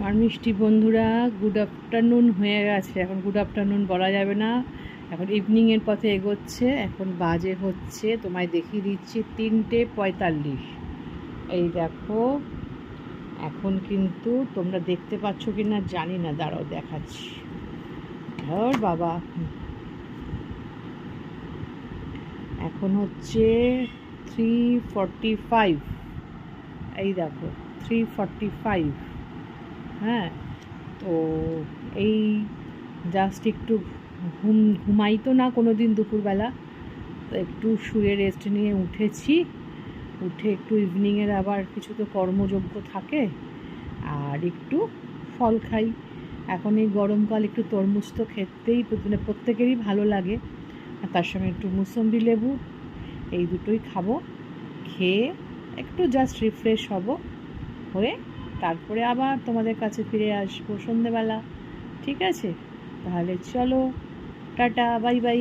আমার মিষ্টি বন্ধুরা গুড আফটারনুন হয়ে গেছে। এখন গুড আফটারনুন বলা যাবে না। এখন ইভিনিংয়ের পথে এগোচ্ছে। এখন বাজে হচ্ছে। তোমায় দেখিয়ে দিচ্ছি তিনটে পঁয়তাল্লিশ। এই দেখো, এখন কিন্তু তোমরা দেখতে পাচ্ছ কি না জানি না। দাঁড়াও, দেখাচ্ছি। ধর বাবা। এখন হচ্ছে থ্রি ফর্টি ফাইভ এই দেখো থ্রি ফর্টি ফাইভ হ্যাঁ তো এই জাস্ট একটু ঘুম, ঘুমাই তো না কোনো দিন দুপুরবেলা। তো একটু শুয়ে রেস্ট নিয়ে উঠেছি। উঠে একটু ইভিনিংয়ের আবার কিছু তো কর্মযোগ্য থাকে, আর একটু ফল খাই। এখন এই গরমকাল একটু তরমুজ তো খেতেই মানে প্রত্যেকেরই ভালো লাগে। আর তার সঙ্গে একটু মুসম্বি লেবু, এই দুটোই খাব। খেয়ে একটু জাস্ট রিফ্রেশ হব, হয়ে তারপরে আবার তোমাদের কাছে ফিরে আসব সন্ধেবেলা। ঠিক আছে? তাহলে চলো টাটা বাই বাই।